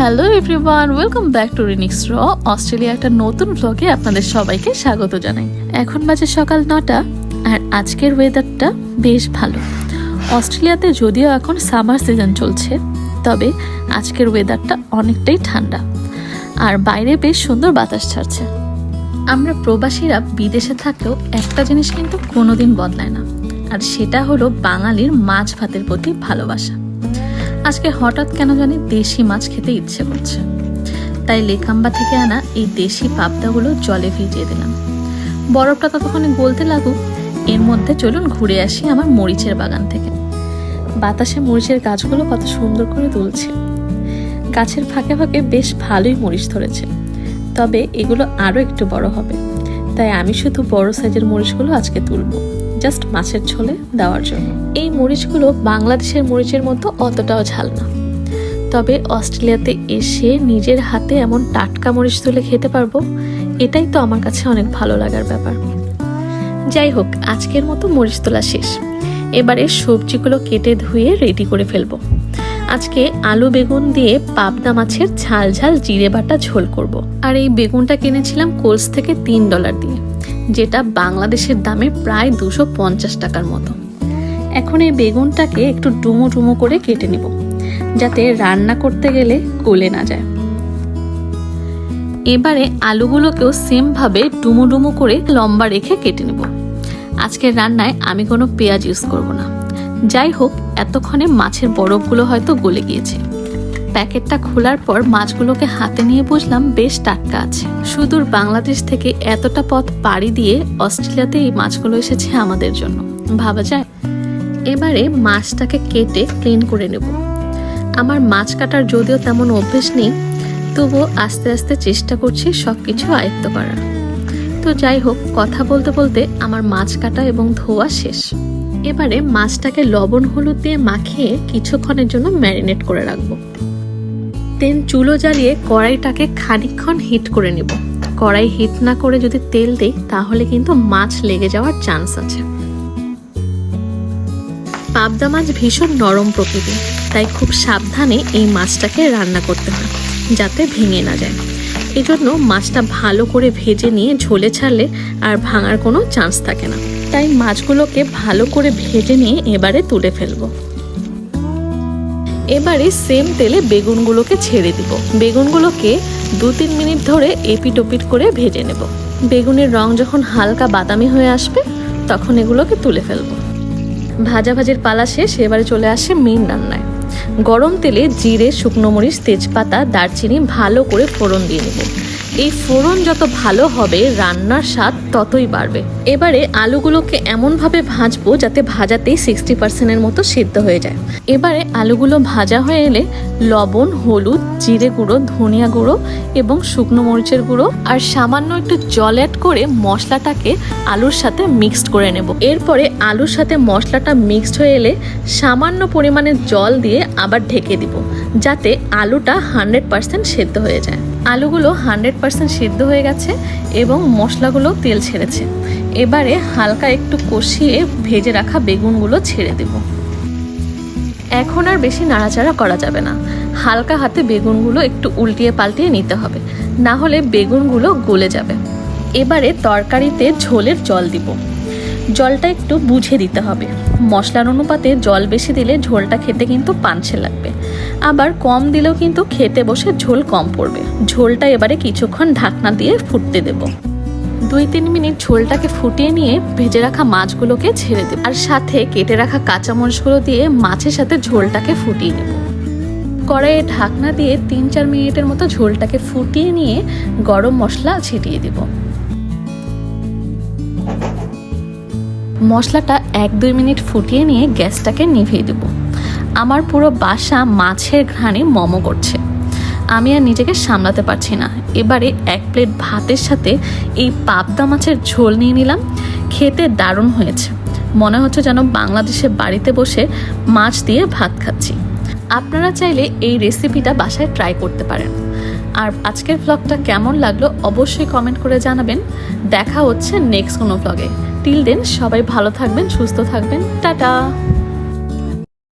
Hello everyone welcome back to রিনিক্স র Australia একটা নতুন ব্লগে আপনাদের সবাইকে স্বাগত জানাই। এখন বাজে সকাল নটা, আর আজকের ওয়েদারটা বেশ ভালো। অস্ট্রেলিয়াতে যদিও এখন সামার সিজন চলছে, তবে আজকের ওয়েদারটা অনেকটাই ঠান্ডা। আর বাইরে বেশ সুন্দর বাতাস ছাড়ছে। আমরা প্রবাসীরা বিদেশে থাকলেও একটা জিনিস কিন্তু কোনোদিন বদলায় না, আর সেটা হলো বাঙালির মাছ ভাতের প্রতি ভালোবাসা। আজকে হঠাৎ কেন জানি দেশি মাছ খেতে ইচ্ছে করছে। তাই লেখাম্বা থেকে আনা এই দেশি পাবদাগুলো জলে ভিজিয়ে দিলাম। বরফটা ততক্ষণে গলতে লাগুক, এর মধ্যে চলুন ঘুরে আসি আমার মরিচের বাগান থেকে। বাতাসে মরিচের গাছগুলো কত সুন্দর করে তুলছে গাছের ফাঁকে ফাঁকে বেশ ভালোই মরিচ ধরেছে। তবে এগুলো আরও একটু বড় হবে। তাই আমি শুধু বড় সাইজের মরিচগুলো আজকে তুলবো। জাস্ট মাছের ঝোলে দেওয়ার জন্য। এই মরিচগুলো বাংলাদেশের মরিচের মতো অতটাও ঝাল না। তবে অস্ট্রেলিয়াতে এসে নিজের হাতে এমন টাটকা মরিচ তুলে খেতে পারব, এটাই তো আমার কাছে অনেক ভালো লাগার ব্যাপার। যাই হোক, আজকের মতো মরিচ তোলা শেষ। এবারে সবজিগুলো কেটে ধুয়ে রেডি করে ফেলব। আজকে আলু বেগুন দিয়ে পাবদা মাছের ঝাল ঝাল জিরে বাটা ঝোল করব। আর এই বেগুনটা কিনেছিলাম কোলস থেকে তিন ডলার দিয়ে। যেটা বাংলাদেশের দামে প্রায় দুশো পঞ্চাশ টাকার মতো। এখন এই বেগুনটাকে একটু ডুমো ডুমো করে কেটে নিব, যাতে রান্না করতে গেলে গলে না যায়। এবারে আলুগুলোকেও সেমভাবে ডুমো ডুমো করে লম্বা রেখে কেটে নেব। আজকের রান্নায় আমি কোনো পেঁয়াজ ইউজ করব না। যাই হোক, এতক্ষণে মাছের বরফগুলো হয়তো গলে গিয়েছে। প্যাকেটটা খোলার পর মাছগুলোকে হাতে নিয়ে বুঝলাম বেশ টাটকা আছে। সুদূর বাংলাদেশ থেকে এতটা পথ পাড়ি দিয়ে অস্ট্রেলিয়াতে এই মাছগুলো এসেছে আমাদের জন্য। ভাবা যায়? এবারে মাছটাকে কেটে ক্লিন করে নেব। আমার মাছ কাটার যদিও তেমন অভ্যেস নেই, তবুও আস্তে আস্তে চেষ্টা করছি সব কিছু আয়ত্ত করার। তো যাই হোক, কথা বলতে বলতে আমার মাছ কাটা এবং ধোয়া শেষ। এবারে মাছটাকে লবণ হলুদ দিয়ে মাখিয়ে কিছুক্ষণের জন্য ম্যারিনেট করে রাখব। দেন চুলো জ্বালিয়ে কড়াইটাকে খানিকক্ষণ হিট করে নেব। কড়াই হিট না করে যদি তেল দেই, তাহলে কিন্তু মাছ লেগে যাওয়ার চান্স আছে। পাবদা মাছ ভীষণ নরম প্রকৃতি, তাই খুব সাবধানে এই মাছটাকে রান্না করতে হয়, যাতে ভেঙে না যায়। এজন্য মাছটা ভালো করে ভেজে নিয়ে ঝোলে ছাড়লে আর ভাঙার কোনো চান্স থাকে না। তাই মাছগুলোকে ভালো করে ভেজে নিয়ে এবারে তুলে ফেলব। এবারে সেম তেলে বেগুনগুলোকে ছেড়ে দিব। বেগুনগুলোকে দু তিন মিনিট ধরে এপিট ওপিট করে ভেজে নেব। বেগুনের রং যখন হালকা বাদামি হয়ে আসবে, তখন এগুলোকে তুলে ফেলব। ভাজা ভাজির পালা শেষ, এবারে চলে আসে মেন রান্নায়। গরম তেলে জিরে, শুকনো মরিচ, তেজপাতা, দারচিনি ভালো করে ফোড়ন দিয়ে নেব। এই ফোড়ন যত ভালো হবে, রান্নার স্বাদ ততই বাড়বে। এবারে আলুগুলোকে এমনভাবে ভাজবো যাতে ভাজাতেই সিক্সটি পার্সেন্টের মতো সিদ্ধ হয়ে যায়। এবারে আলুগুলো ভাজা হয়ে এলে লবণ, হলুদ, জিরে গুঁড়ো, ধনিয়া গুঁড়ো এবং শুকনো মরিচের গুঁড়ো আর সামান্য একটু জল অ্যাড করে মশলাটাকে আলুর সাথে মিক্সড করে নেব। এরপরে আলুর সাথে মশলাটা মিক্সড হয়ে এলে সামান্য পরিমাণে জল দিয়ে আবার ঢেকে দিব, যাতে আলুটা হান্ড্রেড পার্সেন্ট সেদ্ধ হয়ে যায়। আলুগুলো হান্ড্রেড পার্সেন্ট সিদ্ধ হয়ে গেছে এবং মশলাগুলো তেল ছেড়েছে। এবারে হালকা একটু কষিয়ে ভেজে রাখা বেগুনগুলো ছেড়ে দেব। এখন আর বেশি নাড়াচাড়া করা যাবে না। হালকা হাতে বেগুনগুলো একটু উল্টিয়ে পাল্টিয়ে নিতে হবে। না হলে বেগুনগুলো গলে যাবে। এবারে তরকারিতে ঝোলের জল দিব। জলটা একটু বুঝে দিতে হবে। মশলার অনুপাতে জল বেশি দিলে ঝোলটা খেতে কিন্তু পাঞ্ছে লাগবে। আবার কম দিলেও কিন্তু খেতে বসে ঝোল কম পড়বে। ঝোলটা এবারে কিছুক্ষণ ঢাকনা দিয়ে ফুটতে দেব। দুই তিন মিনিট ঝোলটাকে ফুটিয়ে নিয়ে ভেজে রাখা মাছগুলোকে ছেড়ে দেব। আর সাথে কেটে রাখা কাঁচামরিচগুলো দিয়ে মাছের সাথে ঝোলটাকে ফুটিয়ে নেব। কড়াইয়ে ঢাকনা দিয়ে তিন চার মিনিটের মতো ঝোলটাকে ফুটিয়ে নিয়ে গরম মশলা ছিটিয়ে দেবো। মশলাটা এক দুই মিনিট ফুটিয়ে নিয়ে গ্যাসটাকে নিভিয়ে দেব। আমার পুরো বাসা মাছের ঘ্রাণে মমো করছে। আমি আর নিজেকে সামলাতে পারছি না। এবারে এক প্লেট ভাতের সাথে এই পাবদা মাছের ঝোল নিয়ে নিলাম। খেতে দারুণ হয়েছে। মনে হচ্ছে যেন বাংলাদেশে বাড়িতে বসে মাছ দিয়ে ভাত খাচ্ছি। আপনারা চাইলে এই রেসিপিটা বাসায় ট্রাই করতে পারেন। আর আজকের ব্লগটা কেমন লাগল অবশ্যই কমেন্ট করে জানাবেন। দেখা হচ্ছে নেক্সট কোনো ব্লগে টিল দেন সবাই ভালো থাকবেন, সুস্থ থাকবেন। টাটা!